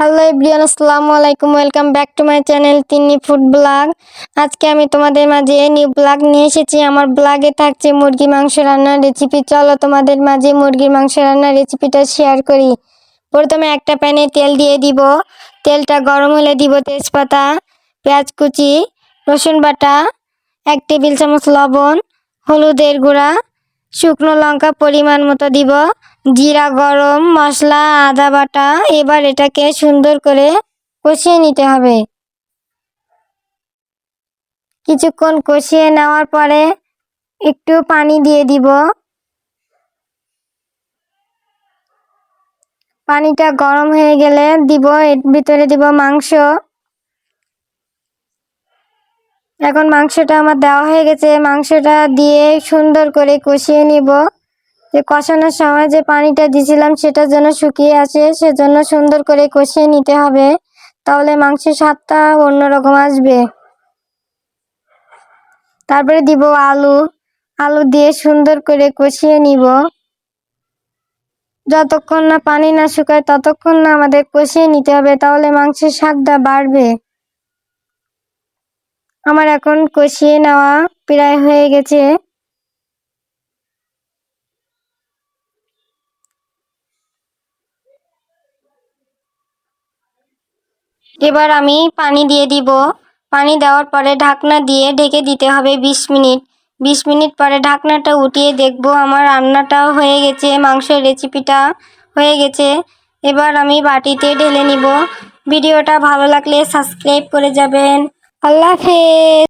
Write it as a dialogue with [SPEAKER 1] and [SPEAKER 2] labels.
[SPEAKER 1] Hello everyone আসসালামু আলাইকুম welcome back to my channel Tinni food blog আজকে আমি তোমাদের মাঝে নিউ ব্লগ নিয়ে এসেছি। আমার ব্লগে থাকছে মুরগি মাংস রান্নার রেসিপি চলো তোমাদের মাঝে মুরগির মাংস রান্নার রেসিপিটা শেয়ার করি। প্রথমে একটা প্যানে তেল দিয়ে দিব। তেলটা গরম হলে দিব তেজপাতা, পেঁয়াজ কুচি, রসুন বাটা, এক টেবিল চামচ লবণ, হলুদের গুঁড়া শুকনো লঙ্কা পরিমাণ মতো দিব, জিরা, গরম মশলা, আদা বাটা, এবার এটাকে সুন্দর করে কষিয়ে নিতে হবে। কিছুক্ষণ কষিয়ে নেওয়ার পরে একটু পানি দিয়ে দিব। পানিটা গরম হয়ে গেলে দিব, এর ভিতরে দিব মাংস। এখন মাংসটা আমার দেওয়া হয়ে গেছে, মাংসটা দিয়ে সুন্দর করে কষিয়ে নিব। যে কষানোর সময় যে পানিটা দিয়েছিলাম সেটা যেন শুকিয়ে আসে সেজন্য সুন্দর করে কষিয়ে নিতে হবে, তাহলে মাংসের স্বাদটা অন্যরকম আসবে। তারপরে দিব আলু আলু দিয়ে সুন্দর করে কষিয়ে নিব। যতক্ষণ না পানি না শুকায় ততক্ষণ না আমাদের কষিয়ে নিতে হবে, তাহলে মাংসের স্বাদটা বাড়বে। আমার এখন কষিয়ে নেওয়া প্রায় হয়ে গেছে। এবার আমি পানি দিয়ে দিব। পানি দেওয়ার পরে ঢাকনা দিয়ে ঢেকে দিতে হবে বিশ মিনিট। বিশ মিনিট পরে ঢাকনাটা উঠিয়ে দেখব আমার রান্নাটাও হয়ে গেছে, মাংসের রেসিপিটা হয়ে গেছে। এবার আমি বাটিতে ঢেলে নিব। ভিডিওটা ভালো লাগলে সাবস্ক্রাইব করে যাবেন। আল্লাহ হাফেজ।